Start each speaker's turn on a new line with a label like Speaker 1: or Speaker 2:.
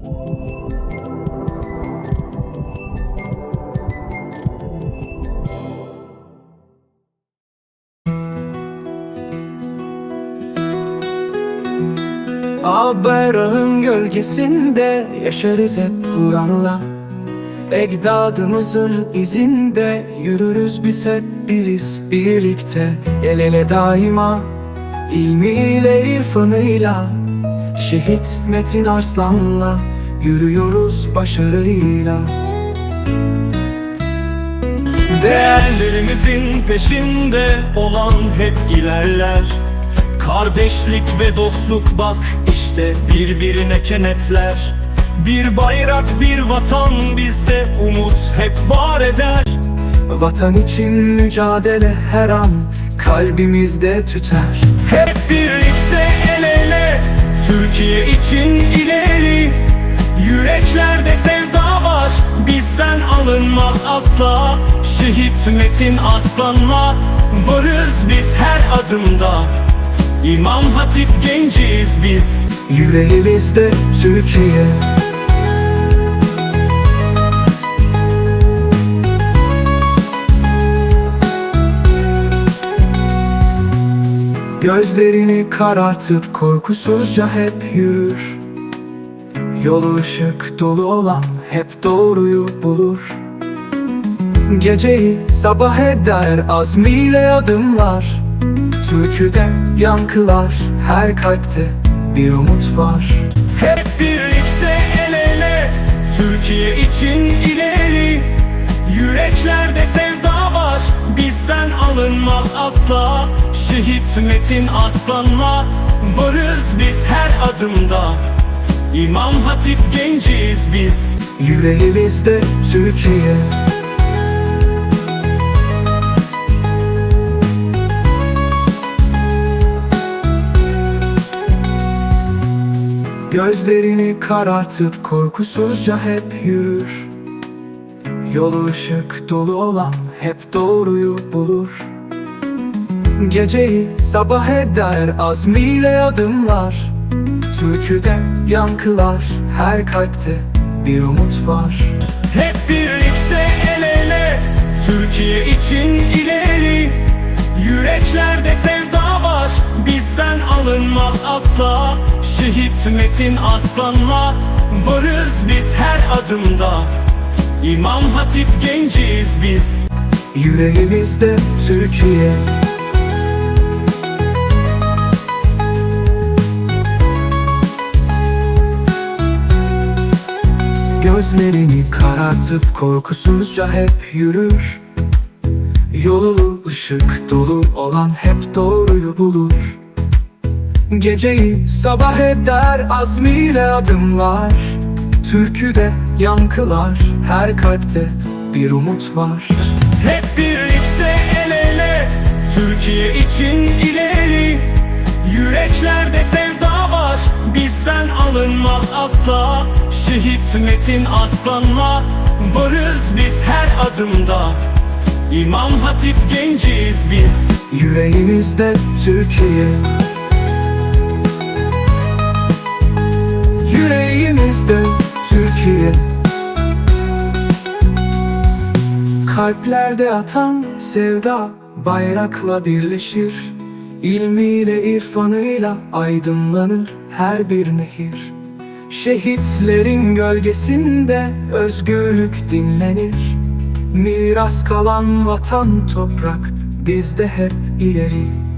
Speaker 1: Ağ bayrağın gölgesinde yaşarız hep Kur'an'la Ecdadımızın izinde yürürüz biz hep biriz birlikte. El ele daima ilmiyle irfanıyla Şehit Metin Arslan'la yürüyoruz başarıyla.
Speaker 2: Değerlerimizin peşinde olan hep ilerler. Kardeşlik ve dostluk bak işte birbirine kenetler. Bir bayrak bir vatan bizde umut hep var eder.
Speaker 1: Vatan için mücadele her an kalbimizde tüter.
Speaker 2: Hep ele Türkiye için ileri Yüreklerde sevda var. Bizden alınmaz asla Şehit Metin Aslan'la Varız biz her adımda. İmam Hatip genciyiz biz.
Speaker 1: Yüreğimizde Türkiye Gözlerini karartıp korkusuzca hep yürür. Yolu ışık dolu olan hep doğruyu bulur. Geceyi sabah eder azmiyle adımlar. Türküde yankılar her kalpte bir umut var.
Speaker 2: Hep birlikte el ele Türkiye için ileri. Yüreklerde var Bizden alınmaz asla. Şehit Metin Aslan'la Varız biz her adımda. İmam Hatip genciyiz biz.
Speaker 1: Yüreğimizde Türkiye. Gözlerini karartıp korkusuzca hep yürür. Yolu ışık dolu olan hep doğruyu bulur. Geceyi sabah eder azmiyle adımlar. Türküde yankılar her kalpte bir umut var.
Speaker 2: Hep birlikte el ele Türkiye için ileri. Yüreklerde sevda var Bizden alınmaz asla. Şehit Metin Aslan'la Varız biz her adımda. İmam Hatip genciyiz biz
Speaker 1: Yüreğimizde Türkiye. Gözlerini karartıp korkusuzca hep yürür. Yolu ışık dolu olan hep doğruyu bulur. Geceyi sabah eder azmiyle adımlar. Türküde yankılar her kalpte bir umut var
Speaker 2: Hep birlikte el ele Türkiye için ileri. Yüreklerde sevda var Bizden alınmaz asla. Şehit Metin Aslan'la Varız biz her adımda. İmam Hatip genciyiz biz.
Speaker 1: Yüreğimizde Türkiye. Yüreğimizde Türkiye Kalplerde atan sevda bayrakla birleşir. İlmiyle irfanıyla aydınlanır her bir nehir. Şehitlerin gölgesinde özgürlük dinlenir. Miras kalan vatan toprak bizde hep ileri